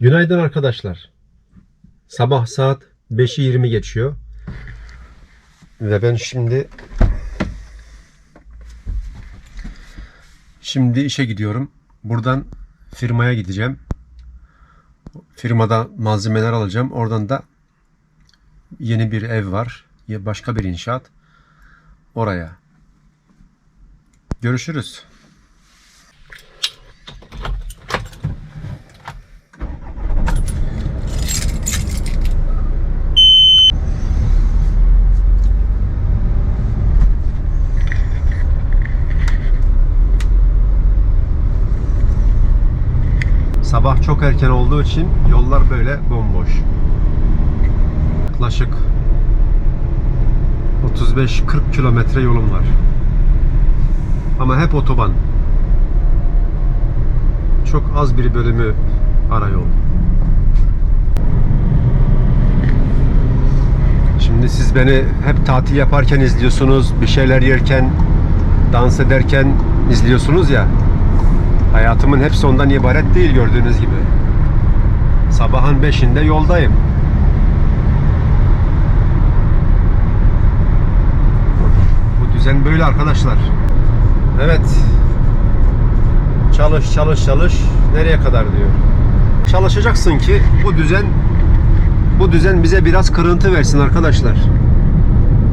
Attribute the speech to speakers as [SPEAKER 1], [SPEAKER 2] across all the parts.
[SPEAKER 1] Günaydın arkadaşlar. Sabah saat 5'i 20 geçiyor. Ve ben şimdi şimdi işe gidiyorum. Buradan firmaya gideceğim. Firmada malzemeler alacağım. Oradan da yeni bir ev var. Başka bir inşaat. Oraya. Görüşürüz. Sabah çok erken olduğu için yollar böyle bomboş. Yaklaşık 35-40 kilometre yolum var. Ama hep otoban. Çok az bir bölümü ara yol. Şimdi siz beni hep tatil yaparken izliyorsunuz, bir şeyler yerken, dans ederken izliyorsunuz ya. Hayatımın hepsi ondan ibaret değil gördüğünüz gibi. Sabahın beşinde yoldayım. Bu düzen böyle arkadaşlar. Evet. Çalış çalış çalış nereye kadar diyor. Çalışacaksın ki bu düzen bu düzen bize biraz kırıntı versin arkadaşlar.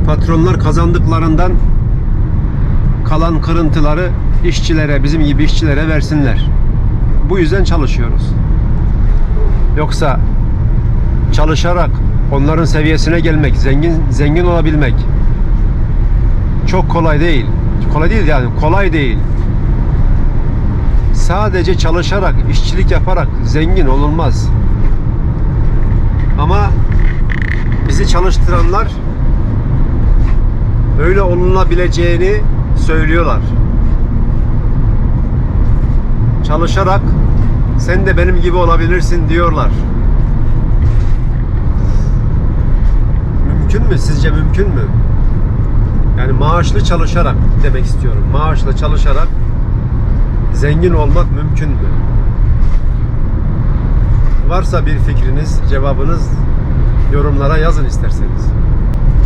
[SPEAKER 1] Patronlar kazandıklarından kalan kırıntıları işçilere, bizim gibi işçilere versinler. Bu yüzden çalışıyoruz. Yoksa çalışarak onların seviyesine gelmek, zengin zengin olabilmek çok kolay değil. Kolay değil yani, kolay değil. Sadece çalışarak, işçilik yaparak zengin olunmaz. Ama bizi çalıştıranlar öyle olunabileceğini söylüyorlar. Çalışarak sen de benim gibi olabilirsin diyorlar. Mümkün mü? Sizce mümkün mü? Yani maaşlı çalışarak demek istiyorum. Maaşlı çalışarak zengin olmak mümkün mü? Varsa bir fikriniz, cevabınız yorumlara yazın isterseniz.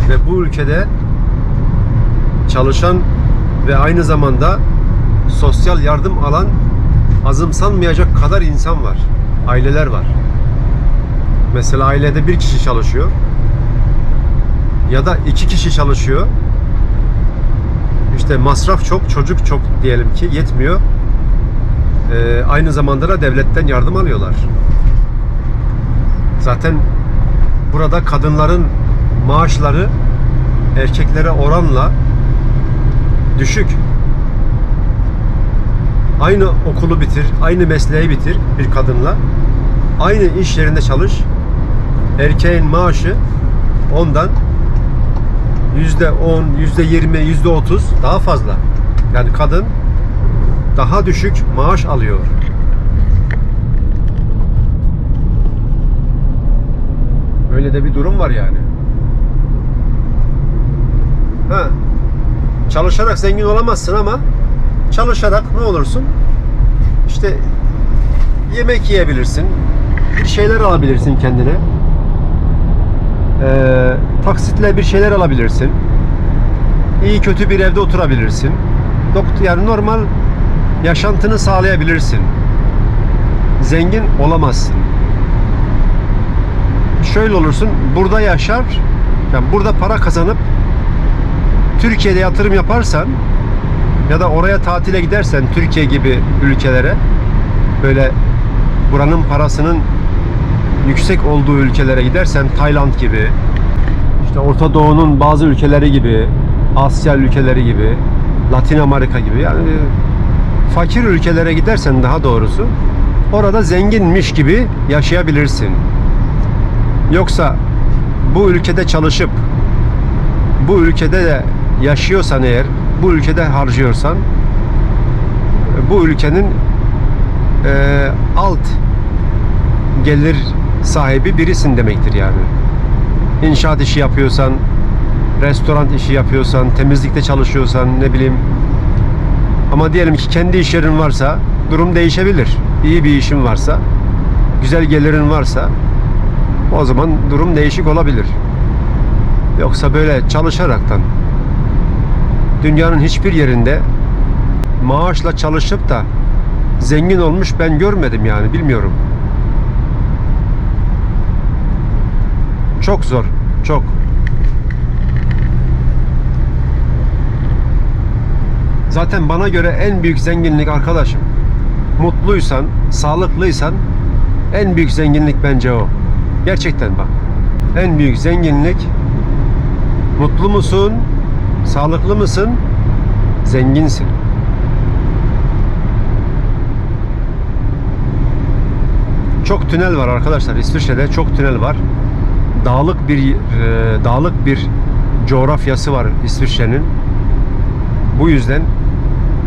[SPEAKER 1] Ve bu ülkede çalışan ve aynı zamanda sosyal yardım alan azımsanmayacak kadar insan var. Aileler var. Mesela ailede bir kişi çalışıyor ya da iki kişi çalışıyor. İşte masraf çok, çocuk çok diyelim ki yetmiyor. Ee, aynı zamanda da devletten yardım alıyorlar. Zaten burada kadınların maaşları erkeklere oranla düşük. Aynı okulu bitir, aynı mesleği bitir bir kadınla. Aynı iş yerinde çalış. Erkeğin maaşı ondan yüzde on, yüzde yirmi, yüzde otuz daha fazla. Yani kadın daha düşük maaş alıyor. Böyle de bir durum var yani. Ha. Çalışarak zengin olamazsın ama çalışarak ne olursun? İşte yemek yiyebilirsin. Bir şeyler alabilirsin kendine. Ee, taksitle bir şeyler alabilirsin. İyi kötü bir evde oturabilirsin. Doktor yani normal yaşantını sağlayabilirsin. Zengin olamazsın. Şöyle olursun, burada yaşar, yani burada para kazanıp Türkiye'de yatırım yaparsan ya da oraya tatile gidersen Türkiye gibi ülkelere böyle buranın parasının yüksek olduğu ülkelere gidersen Tayland gibi işte Orta Doğu'nun bazı ülkeleri gibi Asya ülkeleri gibi Latin Amerika gibi yani fakir ülkelere gidersen daha doğrusu orada zenginmiş gibi yaşayabilirsin. Yoksa bu ülkede çalışıp bu ülkede de yaşıyorsan eğer, bu ülkede harcıyorsan bu ülkenin e, alt gelir sahibi birisin demektir yani. İnşaat işi yapıyorsan, restoran işi yapıyorsan, temizlikte çalışıyorsan, ne bileyim. Ama diyelim ki kendi iş yerin varsa durum değişebilir. İyi bir işin varsa güzel gelirin varsa o zaman durum değişik olabilir. Yoksa böyle çalışaraktan dünyanın hiçbir yerinde maaşla çalışıp da zengin olmuş ben görmedim yani bilmiyorum. Çok zor, çok. Zaten bana göre en büyük zenginlik arkadaşım. Mutluysan, sağlıklıysan en büyük zenginlik bence o. Gerçekten bak. En büyük zenginlik mutlu musun? Sağlıklı mısın? Zenginsin. Çok tünel var arkadaşlar. İsviçre'de çok tünel var. Dağlık bir e, dağlık bir coğrafyası var İsviçre'nin. Bu yüzden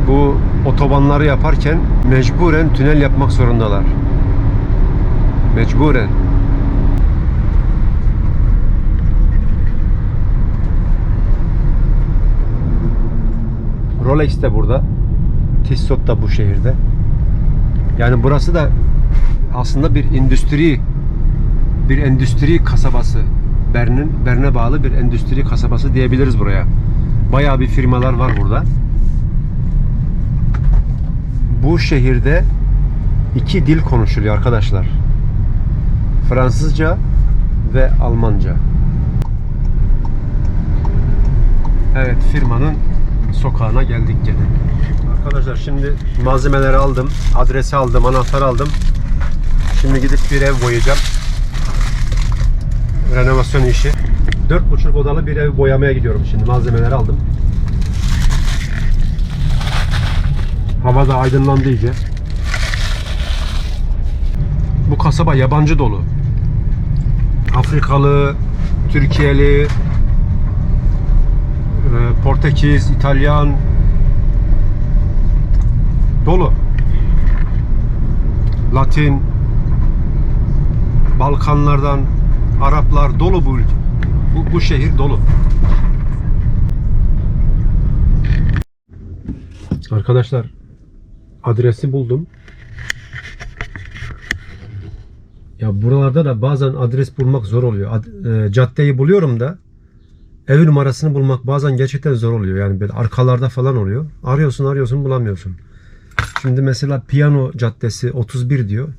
[SPEAKER 1] bu otobanları yaparken mecburen tünel yapmak zorundalar. Mecburen. Rolex de burada. Tissot da bu şehirde. Yani burası da aslında bir endüstri bir endüstri kasabası. Bern'in Bern'e bağlı bir endüstri kasabası diyebiliriz buraya. Bayağı bir firmalar var burada. Bu şehirde iki dil konuşuluyor arkadaşlar. Fransızca ve Almanca. Evet firmanın sokağına geldik gene. Arkadaşlar şimdi malzemeleri aldım, adresi aldım, anahtarı aldım. Şimdi gidip bir ev boyayacağım. Renovasyon işi. 4,5 odalı bir ev boyamaya gidiyorum şimdi. Malzemeleri aldım. Hava da aydınlandı iyice. Bu kasaba yabancı dolu. Afrikalı, Türkiye'li, Portekiz, İtalyan dolu. Latin, Balkanlardan Araplar dolu bu ülke. Bu, bu şehir dolu. Arkadaşlar adresi buldum. Ya buralarda da bazen adres bulmak zor oluyor. Ad- e, caddeyi buluyorum da ev numarasını bulmak bazen gerçekten zor oluyor. Yani böyle arkalarda falan oluyor. Arıyorsun arıyorsun bulamıyorsun. Şimdi mesela Piyano Caddesi 31 diyor.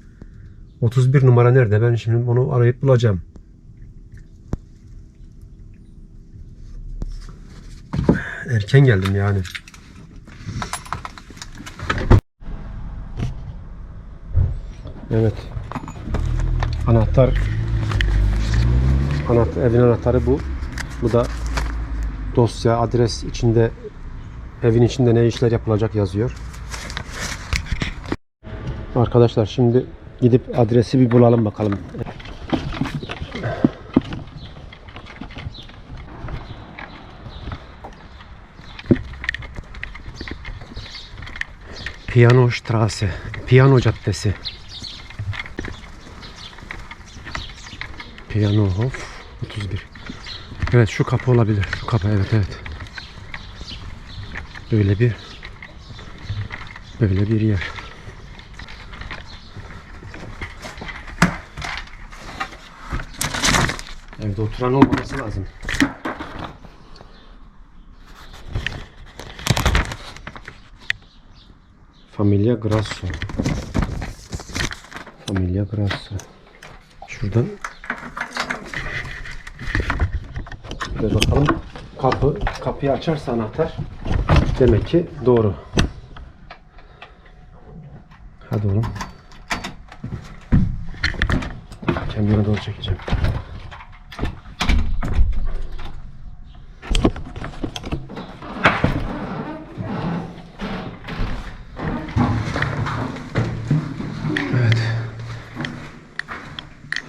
[SPEAKER 1] 31 numara nerede? Ben şimdi onu arayıp bulacağım. Erken geldim yani. Evet. Anahtar anahtar evin anahtarı bu. Bu da dosya, adres içinde evin içinde ne işler yapılacak yazıyor. Arkadaşlar şimdi gidip adresi bir bulalım bakalım. Piyano Straße, Piyano Caddesi. Piyano Hof 31. Evet şu kapı olabilir. Şu kapı evet evet. Böyle bir böyle bir yer. Evde oturan olmaması lazım. Familia Grasso. Familia Grasso. Şuradan Ve bakalım kapı kapıyı açarsa anahtar demek ki doğru. Hadi oğlum. Kendime doğru çekeceğim.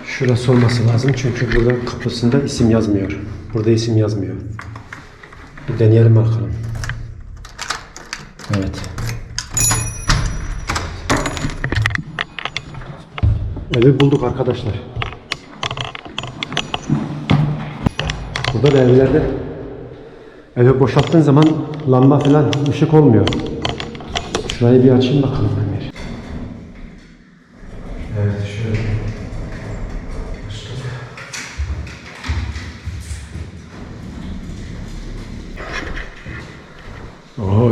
[SPEAKER 1] Şurası olması lazım çünkü burada kapısında isim yazmıyor. Burada isim yazmıyor. Bir deneyelim bakalım. Evet. Evi bulduk arkadaşlar. Burada da evlerde evi boşalttığın zaman lamba falan ışık olmuyor. Şurayı bir açayım bakalım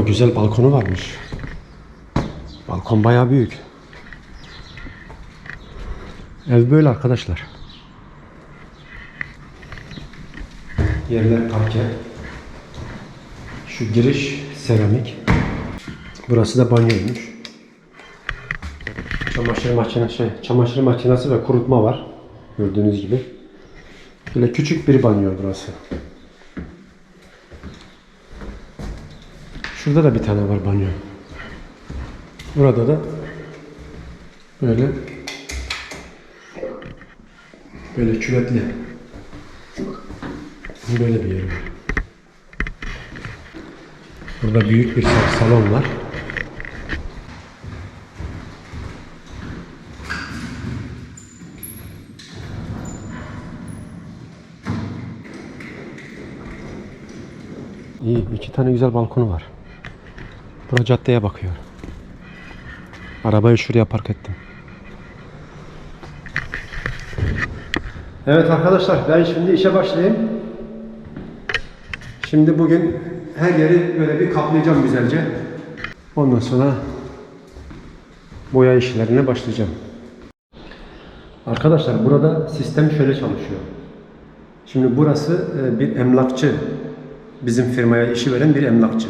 [SPEAKER 1] güzel balkonu varmış. Balkon bayağı büyük. Ev böyle arkadaşlar. Yerler parke. Şu giriş seramik. Burası da banyoymuş. Çamaşır makinesi, şey, çamaşır makinesi ve kurutma var. Gördüğünüz gibi. Böyle küçük bir banyo burası. Şurada da bir tane var banyo. Burada da böyle böyle küvetli böyle bir yer var. Burada büyük bir salon var. İyi, iki tane güzel balkonu var. Bura caddeye bakıyor. Arabayı şuraya park ettim. Evet arkadaşlar ben şimdi işe başlayayım. Şimdi bugün her yeri böyle bir kaplayacağım güzelce. Ondan sonra boya işlerine başlayacağım. Arkadaşlar burada sistem şöyle çalışıyor. Şimdi burası e, bir emlakçı. Bizim firmaya işi veren bir emlakçı.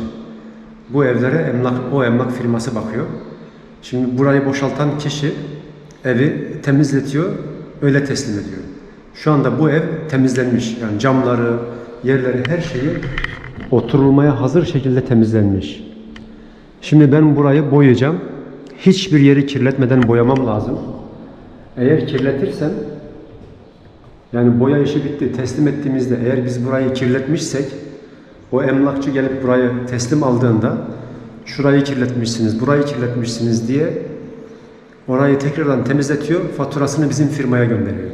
[SPEAKER 1] Bu evlere emlak, o emlak firması bakıyor. Şimdi burayı boşaltan kişi evi temizletiyor, öyle teslim ediyor. Şu anda bu ev temizlenmiş. Yani camları, yerleri, her şeyi oturulmaya hazır şekilde temizlenmiş. Şimdi ben burayı boyayacağım. Hiçbir yeri kirletmeden boyamam lazım. Eğer kirletirsem yani boya işi bitti. Teslim ettiğimizde eğer biz burayı kirletmişsek o emlakçı gelip burayı teslim aldığında şurayı kirletmişsiniz, burayı kirletmişsiniz diye orayı tekrardan temizletiyor, faturasını bizim firmaya gönderiyor.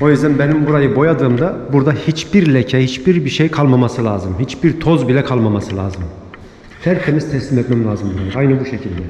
[SPEAKER 1] O yüzden benim burayı boyadığımda burada hiçbir leke, hiçbir bir şey kalmaması lazım. Hiçbir toz bile kalmaması lazım. Tertemiz teslim etmem lazım. Aynı bu şekilde.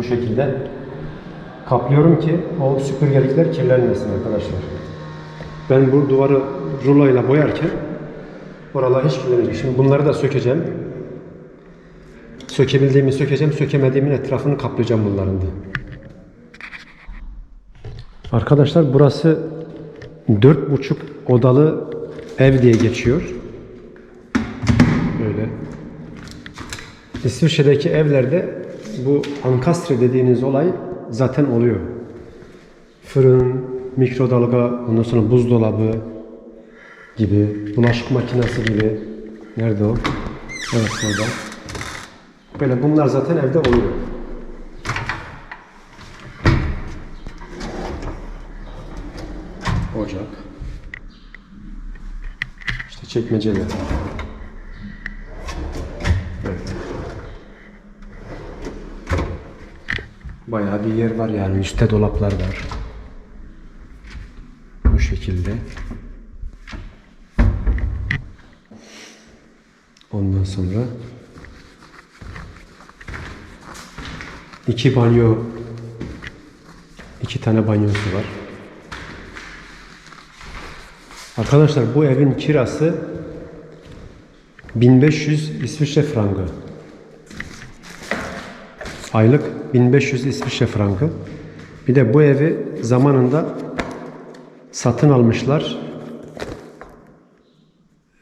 [SPEAKER 1] Bu şekilde kaplıyorum ki o süpürgelikler kirlenmesin arkadaşlar. Ben bu duvarı ruloyla boyarken oralar hiç kirlenmeyecek. Şimdi bunları da sökeceğim. Sökebildiğimi sökeceğim, sökemediğimin etrafını kaplayacağım bunların da. Arkadaşlar burası dört buçuk odalı ev diye geçiyor. Böyle. İsviçre'deki evlerde bu ankastre dediğiniz olay zaten oluyor. Fırın, mikrodalga, ondan sonra buzdolabı gibi, bulaşık makinesi gibi. Nerede o? Evet burada. Böyle bunlar zaten evde oluyor. Ocak. İşte çekmeceler. Evet. Bayağı bir yer var yani üstte dolaplar var. Bu şekilde. Ondan sonra iki banyo iki tane banyosu var. Arkadaşlar bu evin kirası 1500 İsviçre frangı. Aylık 1500 İsviçre frangı. Bir de bu evi zamanında satın almışlar.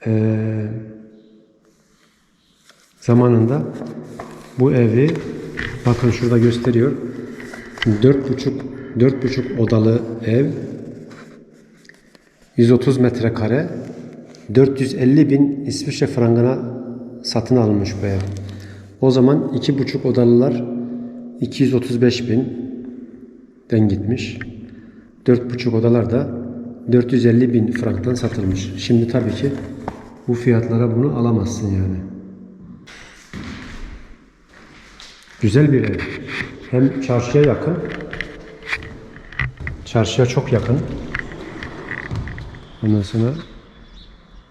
[SPEAKER 1] Ee, zamanında bu evi bakın şurada gösteriyor. 4,5 4,5 odalı ev 130 metrekare 450 bin İsviçre frangına satın alınmış bu ev. O zaman iki buçuk odalılar 235 binden gitmiş. Dört buçuk odalar da 450 bin franktan satılmış. Şimdi tabii ki bu fiyatlara bunu alamazsın yani. Güzel bir ev. Hem çarşıya yakın. Çarşıya çok yakın. Ondan sonra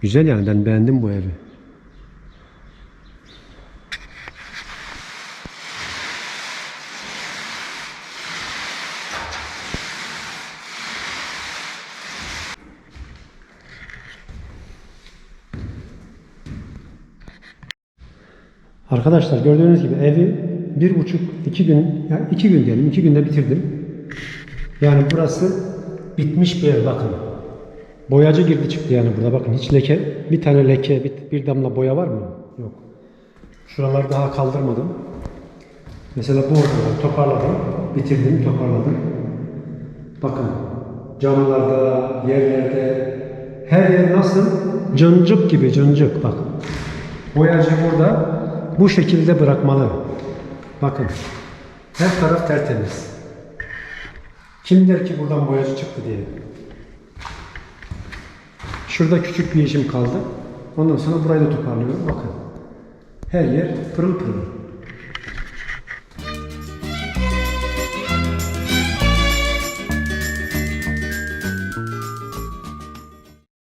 [SPEAKER 1] güzel yani ben beğendim bu evi. Arkadaşlar gördüğünüz gibi evi bir buçuk iki gün yani iki gün diyelim iki günde bitirdim. Yani burası bitmiş bir ev bakın. Boyacı girdi çıktı yani burada bakın hiç leke bir tane leke bir, bir damla boya var mı? Yok. Şuraları daha kaldırmadım. Mesela bu ortaları toparladım. Bitirdim toparladım. Bakın camlarda, yerlerde her yer nasıl? Cancık gibi cancık bak. Boyacı burada bu şekilde bırakmalı. Bakın. Her taraf tertemiz. Kim der ki buradan boyacı çıktı diye. Şurada küçük bir işim kaldı. Ondan sonra burayı da toparlıyorum. Bakın. Her yer pırıl pırıl.